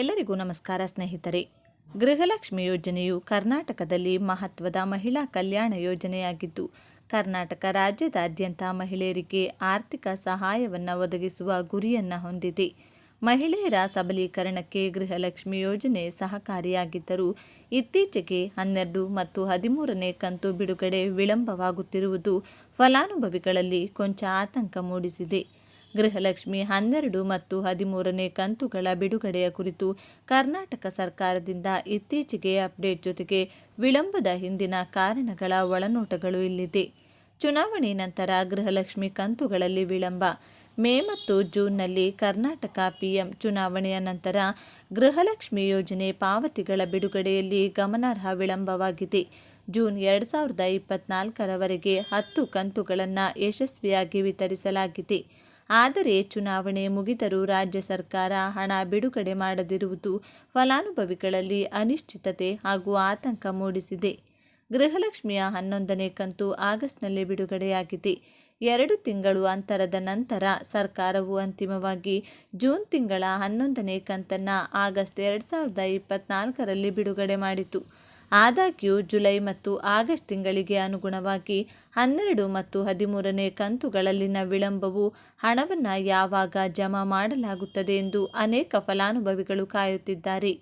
ಎಲ್ಲರಿಗೂ ನಮಸ್ಕಾರ ಸ್ನೇಹಿತರೆ. ಗೃಹಲಕ್ಷ್ಮಿ ಯೋಜನೆಯು ಕರ್ನಾಟಕದಲ್ಲಿ ಮಹತ್ವದ ಮಹಿಳಾ ಕಲ್ಯಾಣ ಯೋಜನೆಯಾಗಿದ್ದು, ಕರ್ನಾಟಕ ರಾಜ್ಯದಾದ್ಯಂತ ಮಹಿಳೆಯರಿಗೆ ಆರ್ಥಿಕ ಸಹಾಯವನ್ನು ಒದಗಿಸುವ ಗುರಿಯನ್ನು ಹೊಂದಿದೆ. ಮಹಿಳೆಯರ ಸಬಲೀಕರಣಕ್ಕೆ ಗೃಹಲಕ್ಷ್ಮಿ ಯೋಜನೆ ಸಹಕಾರಿಯಾಗಿದ್ದರೂ, ಇತ್ತೀಚೆಗೆ ಹನ್ನೆರಡು ಮತ್ತು ಹದಿಮೂರನೇ ಕಂತು ಬಿಡುಗಡೆ ವಿಳಂಬವಾಗುತ್ತಿರುವುದು ಫಲಾನುಭವಿಗಳಲ್ಲಿ ಕೊಂಚ ಆತಂಕ ಮೂಡಿಸಿದೆ. ಗೃಹಲಕ್ಷ್ಮಿ ಹನ್ನೆರಡು ಮತ್ತು ಹದಿಮೂರನೇ ಕಂತುಗಳ ಬಿಡುಗಡೆಯ ಕುರಿತು ಕರ್ನಾಟಕ ಸರ್ಕಾರದಿಂದ ಇತ್ತೀಚೆಗೆ ಅಪ್ಡೇಟ್ ಜೊತೆಗೆ ವಿಳಂಬದ ಹಿಂದಿನ ಕಾರಣಗಳ ಒಳನೋಟಗಳು ಇಲ್ಲಿದೆ. ಚುನಾವಣೆ ನಂತರ ಗೃಹಲಕ್ಷ್ಮಿ ಕಂತುಗಳಲ್ಲಿ ವಿಳಂಬ. ಮೇ ಮತ್ತು ಜೂನ್ನಲ್ಲಿ ಕರ್ನಾಟಕ ಪಿಎಂ ಚುನಾವಣೆಯ ನಂತರ ಗೃಹಲಕ್ಷ್ಮಿ ಯೋಜನೆ ಪಾವತಿಗಳ ಬಿಡುಗಡೆಯಲ್ಲಿ ಗಮನಾರ್ಹ ವಿಳಂಬವಾಗಿದೆ. ಜೂನ್ ಎರಡು ಸಾವಿರದ ಇಪ್ಪತ್ನಾಲ್ಕರವರೆಗೆ ಹತ್ತು ಕಂತುಗಳನ್ನು ಯಶಸ್ವಿಯಾಗಿ ವಿತರಿಸಲಾಗಿದೆ. ಆದರೆ ಚುನಾವಣೆ ಮುಗಿದರೂ ರಾಜ್ಯ ಸರ್ಕಾರ ಹಣ ಬಿಡುಗಡೆ ಮಾಡದಿರುವುದು ಫಲಾನುಭವಿಗಳಲ್ಲಿ ಅನಿಶ್ಚಿತತೆ ಹಾಗೂ ಆತಂಕ ಮೂಡಿಸಿದೆ. ಗೃಹಲಕ್ಷ್ಮಿಯ ಹನ್ನೊಂದನೇ ಕಂತು ಆಗಸ್ಟ್ನಲ್ಲಿ ಬಿಡುಗಡೆಯಾಗಿದೆ. ಎರಡು ತಿಂಗಳು ಅಂತರದ ನಂತರ ಸರ್ಕಾರವು ಅಂತಿಮವಾಗಿ ಜೂನ್ ತಿಂಗಳ ಹನ್ನೊಂದನೇ ಕಂತನ್ನು ಆಗಸ್ಟ್ ಎರಡು ಸಾವಿರದ ಇಪ್ಪತ್ನಾಲ್ಕರಲ್ಲಿ ಬಿಡುಗಡೆ ಮಾಡಿತು. ಆದಾಗ್ಯೂ ಜುಲೈ ಮತ್ತು ಆಗಸ್ಟ್ ತಿಂಗಳಿಗೆ ಅನುಗುಣವಾಗಿ ಹನ್ನೆರಡು ಮತ್ತು ಹದಿಮೂರನೇ ಕಂತುಗಳಲ್ಲಿನ ವಿಳಂಬವು ಹಣವನ್ನು ಯಾವಾಗ ಜಮಾ ಮಾಡಲಾಗುತ್ತದೆ ಎಂದು ಅನೇಕ ಫಲಾನುಭವಿಗಳು ಕಾಯುತ್ತಿದ್ದಾರೆ.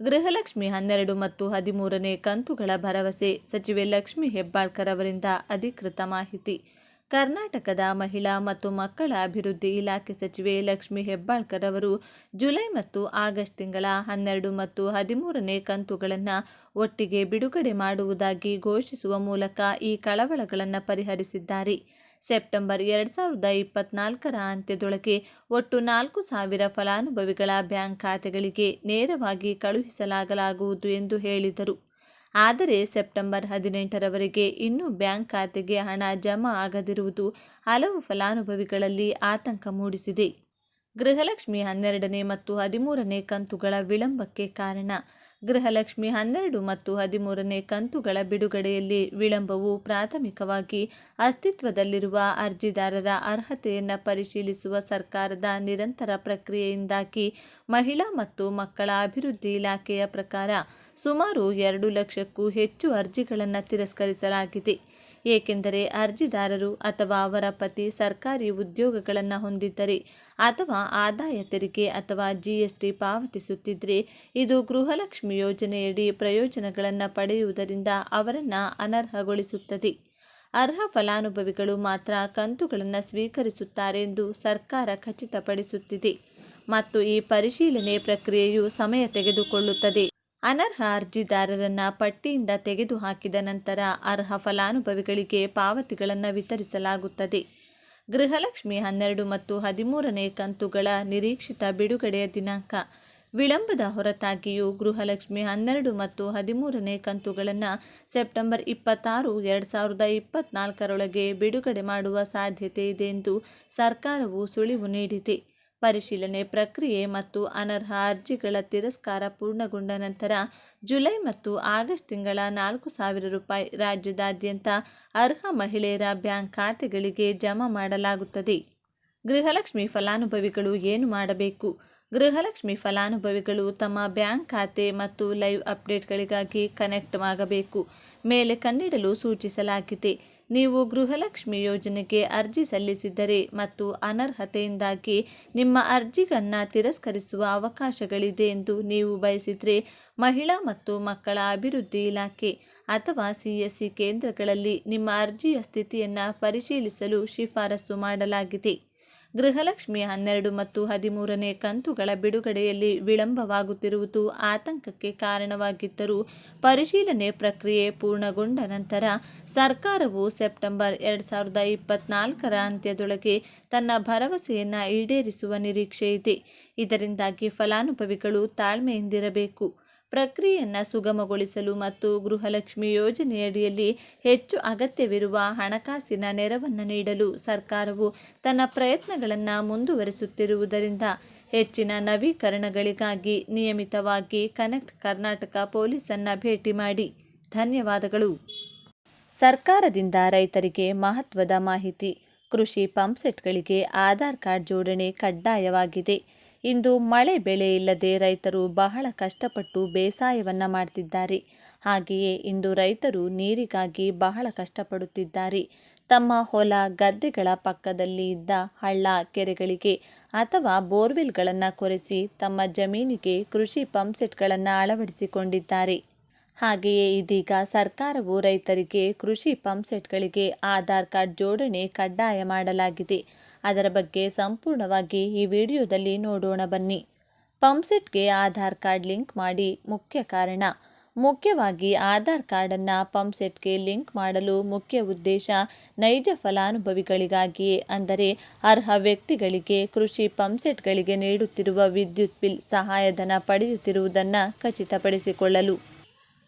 ಗೃಹಲಕ್ಷ್ಮಿ ಹನ್ನೆರಡು ಮತ್ತು ಹದಿಮೂರನೇ ಕಂತುಗಳ ಭರವಸೆ, ಸಚಿವೆ ಲಕ್ಷ್ಮಿ ಹೆಬ್ಬಾಳ್ಕರ್ ಅವರಿಂದ ಅಧಿಕೃತ ಮಾಹಿತಿ. ಕರ್ನಾಟಕದ ಮಹಿಳಾ ಮತ್ತು ಮಕ್ಕಳ ಅಭಿವೃದ್ಧಿ ಇಲಾಖೆ ಸಚಿವೆ ಲಕ್ಷ್ಮಿ ಹೆಬ್ಬಾಳ್ಕರ್ ಅವರು ಜುಲೈ ಮತ್ತು ಆಗಸ್ಟ್ ತಿಂಗಳ ಹನ್ನೆರಡು ಮತ್ತು ಹದಿಮೂರನೇ ಕಂತುಗಳನ್ನು ಒಟ್ಟಿಗೆ ಬಿಡುಗಡೆ ಮಾಡುವುದಾಗಿ ಘೋಷಿಸುವ ಮೂಲಕ ಈ ಕಳವಳಗಳನ್ನು ಪರಿಹರಿಸಿದ್ದಾರೆ. ಸೆಪ್ಟೆಂಬರ್ ಎರಡು ಸಾವಿರದ ಇಪ್ಪತ್ನಾಲ್ಕರ ಅಂತ್ಯದೊಳಗೆ ಒಟ್ಟು ನಾಲ್ಕು ಸಾವಿರ ಫಲಾನುಭವಿಗಳ ಬ್ಯಾಂಕ್ ಖಾತೆಗಳಿಗೆ ನೇರವಾಗಿ ಕಳುಹಿಸಲಾಗಲಾಗುವುದು ಎಂದು ಹೇಳಿದರು. ಆದರೆ ಸೆಪ್ಟೆಂಬರ್ ಹದಿನೆಂಟರವರೆಗೆ ಇನ್ನೂ ಬ್ಯಾಂಕ್ ಖಾತೆಗೆ ಹಣ ಜಮಾ ಆಗದಿರುವುದು ಹಲವು ಫಲಾನುಭವಿಗಳಲ್ಲಿ ಆತಂಕ ಮೂಡಿಸಿದೆ. ಗೃಹಲಕ್ಷ್ಮಿ ಹನ್ನೆರಡನೇ ಮತ್ತು ಹದಿಮೂರನೇ ಕಂತುಗಳ ವಿಳಂಬಕ್ಕೆ ಕಾರಣ ಗೃಹಲಕ್ಷ್ಮಿ ಹನ್ನೆರಡು ಮತ್ತು ಹದಿಮೂರನೇ ಕಂತುಗಳ ಬಿಡುಗಡೆಯಲ್ಲಿ ವಿಳಂಬವು ಪ್ರಾಥಮಿಕವಾಗಿ ಅಸ್ತಿತ್ವದಲ್ಲಿರುವ ಅರ್ಜಿದಾರರ ಅರ್ಹತೆಯನ್ನು ಪರಿಶೀಲಿಸುವ ಸರ್ಕಾರದ ನಿರಂತರ ಪ್ರಕ್ರಿಯೆಯಿಂದಾಗಿ ಮಹಿಳಾ ಮತ್ತು ಮಕ್ಕಳ ಅಭಿವೃದ್ಧಿ ಇಲಾಖೆಯ ಪ್ರಕಾರ ಸುಮಾರು ಎರಡು ಲಕ್ಷಕ್ಕೂ ಹೆಚ್ಚು ಅರ್ಜಿಗಳನ್ನು ತಿರಸ್ಕರಿಸಲಾಗಿದೆ. ಏಕೆಂದರೆ ಅರ್ಜಿದಾರರು ಅಥವಾ ಅವರ ಪತಿ ಸರ್ಕಾರಿ ಉದ್ಯೋಗಗಳನ್ನು ಹೊಂದಿದ್ದರೆ ಅಥವಾ ಆದಾಯ ತೆರಿಗೆ ಅಥವಾ ಜಿಎಸ್ಟಿ ಪಾವತಿಸುತ್ತಿದ್ದರೆ ಇದು ಗೃಹಲಕ್ಷ್ಮಿ ಯೋಜನೆಯಡಿ ಪ್ರಯೋಜನಗಳನ್ನು ಪಡೆಯುವುದರಿಂದ ಅವರನ್ನು ಅನರ್ಹಗೊಳಿಸುತ್ತದೆ. ಅರ್ಹ ಫಲಾನುಭವಿಗಳು ಮಾತ್ರ ಕಂತುಗಳನ್ನು ಸ್ವೀಕರಿಸುತ್ತಾರೆ ಎಂದು ಸರ್ಕಾರ ಖಚಿತಪಡಿಸುತ್ತಿದೆ ಮತ್ತು ಈ ಪರಿಶೀಲನೆ ಪ್ರಕ್ರಿಯೆಯು ಸಮಯ ತೆಗೆದುಕೊಳ್ಳುತ್ತದೆ. ಅನರ್ಹ ಅರ್ಜಿದಾರರನ್ನ ಪಟ್ಟಿಯಿಂದ ತೆಗೆದುಹಾಕಿದ ನಂತರ ಅರ್ಹ ಫಲಾನುಭವಿಗಳಿಗೆ ಪಾವತಿಗಳನ್ನು ವಿತರಿಸಲಾಗುತ್ತದೆ. ಗೃಹಲಕ್ಷ್ಮಿ ಹನ್ನೆರಡು ಮತ್ತು ಹದಿಮೂರನೇ ಕಂತುಗಳ ನಿರೀಕ್ಷಿತ ಬಿಡುಗಡೆಯ ದಿನಾಂಕ. ವಿಳಂಬದ ಹೊರತಾಗಿಯೂ ಗೃಹಲಕ್ಷ್ಮಿ ಹನ್ನೆರಡು ಮತ್ತು ಹದಿಮೂರನೇ ಕಂತುಗಳನ್ನು ಸೆಪ್ಟೆಂಬರ್ ಇಪ್ಪತ್ತಾರು, ಎರಡು ಸಾವಿರದ ಇಪ್ಪತ್ನಾಲ್ಕರೊಳಗೆ ಬಿಡುಗಡೆ ಮಾಡುವ ಸಾಧ್ಯತೆ ಇದೆ ಎಂದು ಸರ್ಕಾರವು ಸುಳಿವು ನೀಡಿದೆ. ಪರಿಶೀಲನೆ ಪ್ರಕ್ರಿಯೆ ಮತ್ತು ಅನರ್ಹ ಅರ್ಜಿಗಳ ತಿರಸ್ಕಾರ ಪೂರ್ಣಗೊಂಡ ನಂತರ ಜುಲೈ ಮತ್ತು ಆಗಸ್ಟ್ ತಿಂಗಳ ನಾಲ್ಕು ಸಾವಿರ ರೂಪಾಯಿ ರಾಜ್ಯದಾದ್ಯಂತ ಅರ್ಹ ಮಹಿಳೆಯರ ಬ್ಯಾಂಕ್ ಖಾತೆಗಳಿಗೆ ಜಮಾ ಮಾಡಲಾಗುತ್ತದೆ. ಗೃಹಲಕ್ಷ್ಮಿ ಫಲಾನುಭವಿಗಳು ಏನು ಮಾಡಬೇಕು? ಗೃಹಲಕ್ಷ್ಮಿ ಫಲಾನುಭವಿಗಳು ತಮ್ಮ ಬ್ಯಾಂಕ್ ಖಾತೆ ಮತ್ತು ಲೈವ್ ಅಪ್ಡೇಟ್ಗಳಿಗಾಗಿ ಕನೆಕ್ಟ್ ಆಗಬೇಕು. ಮೇಲೆ ಕಣ್ಣಿಡಲು ಸೂಚಿಸಲಾಗಿದೆ. ನೀವು ಗೃಹಲಕ್ಷ್ಮಿ ಯೋಜನೆಗೆ ಅರ್ಜಿ ಸಲ್ಲಿಸಿದರೆ ಮತ್ತು ಅನರ್ಹತೆಯಿಂದಾಗಿ ನಿಮ್ಮ ಅರ್ಜಿಗಳನ್ನು ತಿರಸ್ಕರಿಸುವ ಅವಕಾಶಗಳಿದೆ ಎಂದು ನೀವು ಬಯಸಿದರೆ ಮಹಿಳಾ ಮತ್ತು ಮಕ್ಕಳ ಅಭಿವೃದ್ಧಿ ಇಲಾಖೆ ಅಥವಾ ಸಿಎಸ್ಸಿ ಕೇಂದ್ರಗಳಲ್ಲಿ ನಿಮ್ಮ ಅರ್ಜಿಯ ಸ್ಥಿತಿಯನ್ನು ಪರಿಶೀಲಿಸಲು ಶಿಫಾರಸು ಮಾಡಲಾಗಿದೆ. ಗೃಹಲಕ್ಷ್ಮಿ ಹನ್ನೆರಡು ಮತ್ತು ಹದಿಮೂರನೇ ಕಂತುಗಳ ಬಿಡುಗಡೆಯಲ್ಲಿ ವಿಳಂಬವಾಗುತ್ತಿರುವುದು ಆತಂಕಕ್ಕೆ ಕಾರಣವಾಗಿದ್ದರೂ ಪರಿಶೀಲನೆ ಪ್ರಕ್ರಿಯೆ ಪೂರ್ಣಗೊಂಡ ನಂತರ ಸರ್ಕಾರವು ಸೆಪ್ಟೆಂಬರ್ ಎರಡು ಸಾವಿರದ ಇಪ್ಪತ್ನಾಲ್ಕರ ಅಂತ್ಯದೊಳಗೆ ತನ್ನ ಭರವಸೆಯನ್ನು ಈಡೇರಿಸುವ ನಿರೀಕ್ಷೆ ಇದೆ ಇದರಿಂದಾಗಿ ಫಲಾನುಭವಿಗಳು ತಾಳ್ಮೆಯಿಂದಿರಬೇಕು. ಪ್ರಕ್ರಿಯೆಯನ್ನು ಸುಗಮಗೊಳಿಸಲು ಮತ್ತು ಗೃಹಲಕ್ಷ್ಮಿ ಯೋಜನೆಯಡಿಯಲ್ಲಿ ಹೆಚ್ಚು ಅಗತ್ಯವಿರುವ ಹಣಕಾಸಿನ ನೆರವನ್ನು ನೀಡಲು ಸರ್ಕಾರವು ತನ್ನ ಪ್ರಯತ್ನಗಳನ್ನು ಮುಂದುವರಿಸುತ್ತಿರುವುದರಿಂದ ಹೆಚ್ಚಿನ ನವೀಕರಣಗಳಿಗಾಗಿ ನಿಯಮಿತವಾಗಿ ಕನೆಕ್ಟ್ ಕರ್ನಾಟಕ ಪೊಲೀಸನ್ನು ಭೇಟಿ ಮಾಡಿ. ಧನ್ಯವಾದಗಳು. ಸರ್ಕಾರದಿಂದ ರೈತರಿಗೆ ಮಹತ್ವದ ಮಾಹಿತಿ. ಕೃಷಿ ಪಂಪ್ಸೆಟ್ಗಳಿಗೆ ಆಧಾರ್ ಕಾರ್ಡ್ ಜೋಡಣೆ ಕಡ್ಡಾಯವಾಗಿದೆ. ಇಂದು ಮಳೆ ಬೆಳೆ ಇಲ್ಲದೆ ರೈತರು ಬಹಳ ಕಷ್ಟಪಟ್ಟು ಬೇಸಾಯವನ್ನು ಮಾಡ್ತಿದ್ದಾರೆ. ಹಾಗೆಯೇ ಇಂದು ರೈತರು ನೀರಿಗಾಗಿ ಬಹಳ ಕಷ್ಟಪಡುತ್ತಿದ್ದಾರೆ. ತಮ್ಮ ಹೊಲ, ಗದ್ದೆಗಳ ಪಕ್ಕದಲ್ಲಿ ಇದ್ದ ಹಳ್ಳ ಕೆರೆಗಳಿಗೆ ಅಥವಾ ಬೋರ್ವೆಲ್ಗಳನ್ನು ಕೊರೆಸಿ ತಮ್ಮ ಜಮೀನಿಗೆ ಕೃಷಿ ಪಂಪ್ಸೆಟ್ಗಳನ್ನು ಅಳವಡಿಸಿಕೊಂಡಿದ್ದಾರೆ. ಹಾಗೆಯೇ ಇದೀಗ ಸರ್ಕಾರವು ರೈತರಿಗೆ ಕೃಷಿ ಪಂಪ್ಸೆಟ್ಗಳಿಗೆ ಆಧಾರ್ ಕಾರ್ಡ್ ಜೋಡಣೆ ಕಡ್ಡಾಯ ಮಾಡಲಾಗಿದೆ. ಅದರ ಬಗ್ಗೆ ಸಂಪೂರ್ಣವಾಗಿ ಈ ವಿಡಿಯೋದಲ್ಲಿ ನೋಡೋಣ ಬನ್ನಿ. ಪಂಪ್ಸೆಟ್ಗೆ ಆಧಾರ್ ಕಾರ್ಡ್ ಲಿಂಕ್ ಮಾಡಿ ಮುಖ್ಯ ಕಾರಣ. ಮುಖ್ಯವಾಗಿ ಆಧಾರ್ ಕಾರ್ಡನ್ನು ಪಂಪ್ಸೆಟ್ಗೆ ಲಿಂಕ್ ಮಾಡಲು ಮುಖ್ಯ ಉದ್ದೇಶ ನೈಜ ಫಲಾನುಭವಿಗಳಿಗಾಗಿಯೇ ಅಂದರೆ ಅರ್ಹ ವ್ಯಕ್ತಿಗಳಿಗೆ ಕೃಷಿ ಪಂಪ್ಸೆಟ್ಗಳಿಗೆ ನೀಡುತ್ತಿರುವ ವಿದ್ಯುತ್ ಬಿಲ್ ಸಹಾಯಧನ ಪಡೆಯುತ್ತಿರುವುದನ್ನು ಖಚಿತಪಡಿಸಿಕೊಳ್ಳಲು.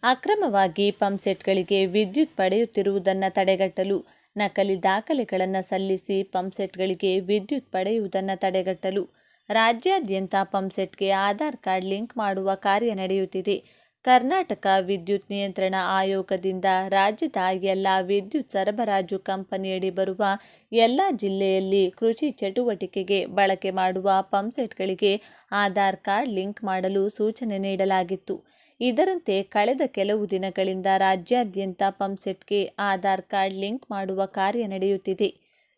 ಅಕ್ರಮವಾಗಿ ಪಂಪ್ಸೆಟ್ಗಳಿಗೆ ವಿದ್ಯುತ್ ಪಡೆಯುತ್ತಿರುವುದನ್ನು ತಡೆಗಟ್ಟಲು ನಕಲಿ ದಾಖಲೆಗಳನ್ನು ಸಲ್ಲಿಸಿ ಪಂಪ್ಸೆಟ್ಗಳಿಗೆ ವಿದ್ಯುತ್ ಪಡೆಯುವುದನ್ನು ತಡೆಗಟ್ಟಲು ರಾಜ್ಯಾದ್ಯಂತ ಪಂಪ್ಸೆಟ್ಗೆ ಆಧಾರ್ ಕಾರ್ಡ್ ಲಿಂಕ್ ಮಾಡುವ ಕಾರ್ಯ ನಡೆಯುತ್ತಿದೆ. ಕರ್ನಾಟಕ ವಿದ್ಯುತ್ ನಿಯಂತ್ರಣ ಆಯೋಗದಿಂದ ರಾಜ್ಯದ ಎಲ್ಲ ವಿದ್ಯುತ್ ಸರಬರಾಜು ಕಂಪನಿಯಡಿ ಬರುವ ಎಲ್ಲ ಜಿಲ್ಲೆಯಲ್ಲಿ ಕೃಷಿ ಚಟುವಟಿಕೆಗೆ ಬಳಕೆ ಮಾಡುವ ಪಂಪ್ಸೆಟ್ಗಳಿಗೆ ಆಧಾರ್ ಕಾರ್ಡ್ ಲಿಂಕ್ ಮಾಡಲು ಸೂಚನೆ ನೀಡಲಾಗಿತ್ತು. ಇದರಂತೆ ಕಳೆದ ಕೆಲವು ದಿನಗಳಿಂದ ರಾಜ್ಯಾದ್ಯಂತ ಪಂಪ್ಸೆಟ್ಗೆ ಆಧಾರ್ ಕಾರ್ಡ್ ಲಿಂಕ್ ಮಾಡುವ ಕಾರ್ಯ ನಡೆಯುತ್ತಿದೆ.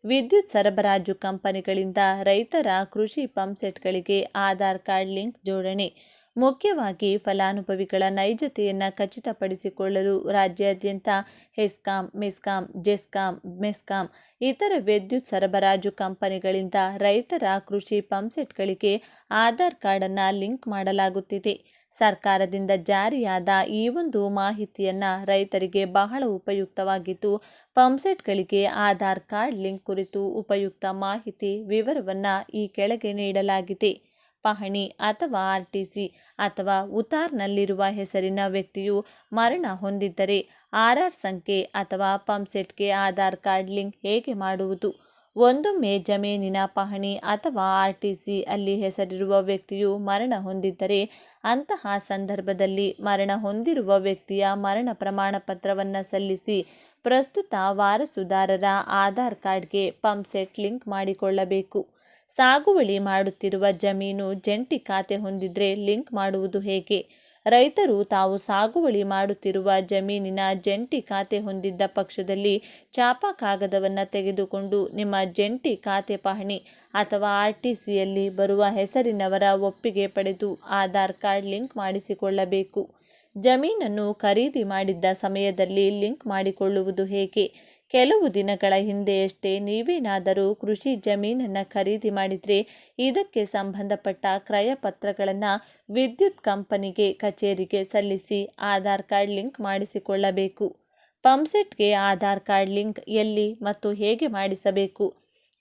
ವಿದ್ಯುತ್ ಸರಬರಾಜು ಕಂಪನಿಗಳಿಂದ ರೈತರ ಕೃಷಿ ಪಂಪ್ಸೆಟ್ಗಳಿಗೆ ಆಧಾರ್ ಕಾರ್ಡ್ ಲಿಂಕ್ ಜೋಡಣೆ, ಮುಖ್ಯವಾಗಿ ಫಲಾನುಭವಿಗಳ ನೈಜತೆಯನ್ನು ಖಚಿತಪಡಿಸಿಕೊಳ್ಳಲು ರಾಜ್ಯಾದ್ಯಂತ ಹೆಸ್ಕಾಂ, ಮೆಸ್ಕಾಂ, ಜೆಸ್ಕಾಂ, ಮೆಸ್ಕಾಂ ಇತರ ವಿದ್ಯುತ್ ಸರಬರಾಜು ಕಂಪನಿಗಳಿಂದ ರೈತರ ಕೃಷಿ ಪಂಪ್ಸೆಟ್ಗಳಿಗೆ ಆಧಾರ್ ಕಾರ್ಡನ್ನು ಲಿಂಕ್ ಮಾಡಲಾಗುತ್ತಿದೆ. ಸರ್ಕಾರದಿಂದ ಜಾರಿಯಾದ ಈ ಒಂದು ಮಾಹಿತಿಯನ್ನು ರೈತರಿಗೆ ಬಹಳ ಉಪಯುಕ್ತವಾಗಿದ್ದು, ಪಂಪ್ಸೆಟ್ಗಳಿಗೆ ಆಧಾರ್ ಕಾರ್ಡ್ ಲಿಂಕ್ ಕುರಿತು ಉಪಯುಕ್ತ ಮಾಹಿತಿ ವಿವರವನ್ನು ಈ ಕೆಳಗೆ ನೀಡಲಾಗಿದೆ. ಪಹಣಿ ಅಥವಾ ಆರ್ ಟಿ ಸಿ ಅಥವಾ ಉತಾರ್ನಲ್ಲಿರುವ ಹೆಸರಿನ ವ್ಯಕ್ತಿಯು ಮರಣ ಹೊಂದಿದ್ದರೆ ಆರ್ ಸಂಖ್ಯೆ ಅಥವಾ ಪಂಪ್ಸೆಟ್ಗೆ ಆಧಾರ್ ಕಾರ್ಡ್ ಲಿಂಕ್ ಹೇಗೆ ಮಾಡುವುದು? ಒಂದೊಮ್ಮೆ ಜಮೀನಿನ ಪಹಣಿ ಅಥವಾ ಆರ್ ಟಿ ಸಿ ಅಲ್ಲಿ ಹೆಸರಿರುವ ವ್ಯಕ್ತಿಯು ಮರಣ ಹೊಂದಿದ್ದರೆ ಅಂತಹ ಸಂದರ್ಭದಲ್ಲಿ ಮರಣ ಹೊಂದಿರುವ ವ್ಯಕ್ತಿಯ ಮರಣ ಪ್ರಮಾಣ ಪತ್ರವನ್ನು ಸಲ್ಲಿಸಿ ಪ್ರಸ್ತುತ ವಾರಸುದಾರರ ಆಧಾರ್ ಕಾರ್ಡ್ಗೆ ಪಂಪ್ಸೆಟ್ ಲಿಂಕ್ ಮಾಡಿಕೊಳ್ಳಬೇಕು. ಸಾಗುವಳಿ ಮಾಡುತ್ತಿರುವ ಜಮೀನು ಜಂಟಿ ಖಾತೆ ಹೊಂದಿದ್ರೆ ಲಿಂಕ್ ಮಾಡುವುದು ಹೇಗೆ? ರೈತರು ತಾವು ಸಾಗುವಳಿ ಮಾಡುತ್ತಿರುವ ಜಮೀನಿನ ಜಂಟಿ ಖಾತೆ ಹೊಂದಿದ್ದ ಪಕ್ಷದಲ್ಲಿ ಚಾಪ ಕಾಗದವನ್ನು ತೆಗೆದುಕೊಂಡು ನಿಮ್ಮ ಜಂಟಿ ಖಾತೆ ಪಹಣಿ ಅಥವಾ ಆರ್ ಟಿ ಸಿಯಲ್ಲಿ ಬರುವ ಹೆಸರಿನವರ ಒಪ್ಪಿಗೆ ಪಡೆದು ಆಧಾರ್ ಕಾರ್ಡ್ ಲಿಂಕ್ ಮಾಡಿಸಿಕೊಳ್ಳಬೇಕು. ಜಮೀನನ್ನು ಖರೀದಿ ಮಾಡಿದ್ದ ಸಮಯದಲ್ಲಿ ಲಿಂಕ್ ಮಾಡಿಕೊಳ್ಳುವುದು ಹೇಗೆ? ಕೆಲವು ದಿನಗಳ ಹಿಂದೆಯಷ್ಟೇ ನೀವೇನಾದರೂ ಕೃಷಿ ಜಮೀನನ್ನು ಖರೀದಿ ಮಾಡಿದರೆ ಇದಕ್ಕೆ ಸಂಬಂಧಪಟ್ಟ ಕ್ರಯ ಪತ್ರಗಳನ್ನು ವಿದ್ಯುತ್ ಕಂಪನಿಗೆ, ಕಚೇರಿಗೆ ಸಲ್ಲಿಸಿ ಆಧಾರ್ ಕಾರ್ಡ್ ಲಿಂಕ್ ಮಾಡಿಸಿಕೊಳ್ಳಬೇಕು. ಪಂಪ್ಸೆಟ್ಗೆ ಆಧಾರ್ ಕಾರ್ಡ್ ಲಿಂಕ್ ಎಲ್ಲಿ ಮತ್ತು ಹೇಗೆ ಮಾಡಿಸಬೇಕು?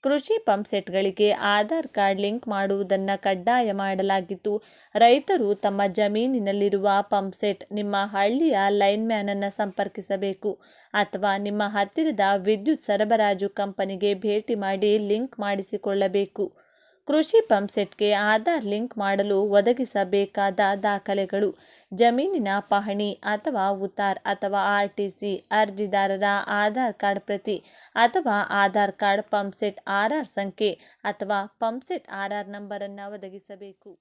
ಕೃಷಿ ಪಂಪ್ಸೆಟ್ಗಳಿಗೆ ಆಧಾರ್ ಕಾರ್ಡ್ ಲಿಂಕ್ ಮಾಡುವುದನ್ನು ಕಡ್ಡಾಯ ಮಾಡಲಾಗಿತ್ತು. ರೈತರು ತಮ್ಮ ಜಮೀನಿನಲ್ಲಿರುವ ಪಂಪ್ಸೆಟ್ ನಿಮ್ಮ ಹಳ್ಳಿಯ ಲೈನ್ ಮ್ಯಾನನ್ನು ಸಂಪರ್ಕಿಸಬೇಕು ಅಥವಾ ನಿಮ್ಮ ಹತ್ತಿರದ ವಿದ್ಯುತ್ ಸರಬರಾಜು ಕಂಪನಿಗೆ ಭೇಟಿ ಮಾಡಿ ಲಿಂಕ್ ಮಾಡಿಸಿಕೊಳ್ಳಬೇಕು. ಕೃಷಿ ಪಂಪ್ಸೆಟ್ಗೆ ಆಧಾರ್ ಲಿಂಕ್ ಮಾಡಲು ಒದಗಿಸಬೇಕಾದ ದಾಖಲೆಗಳು, ಜಮೀನಿನ ಪಹಣಿ ಅಥವಾ ಉತಾರ್ ಅಥವಾ ಆರ್ ಟಿ ಸಿ ಅರ್ಜಿದಾರರ ಆಧಾರ್ ಕಾರ್ಡ್ ಪ್ರತಿ ಅಥವಾ Aadhaar card pump set R R ಸಂಖ್ಯೆ ಅಥವಾ ಪಂಪ್ಸೆಟ್ ಆರ್ ಆರ್ ನಂಬರನ್ನು ಒದಗಿಸಬೇಕು.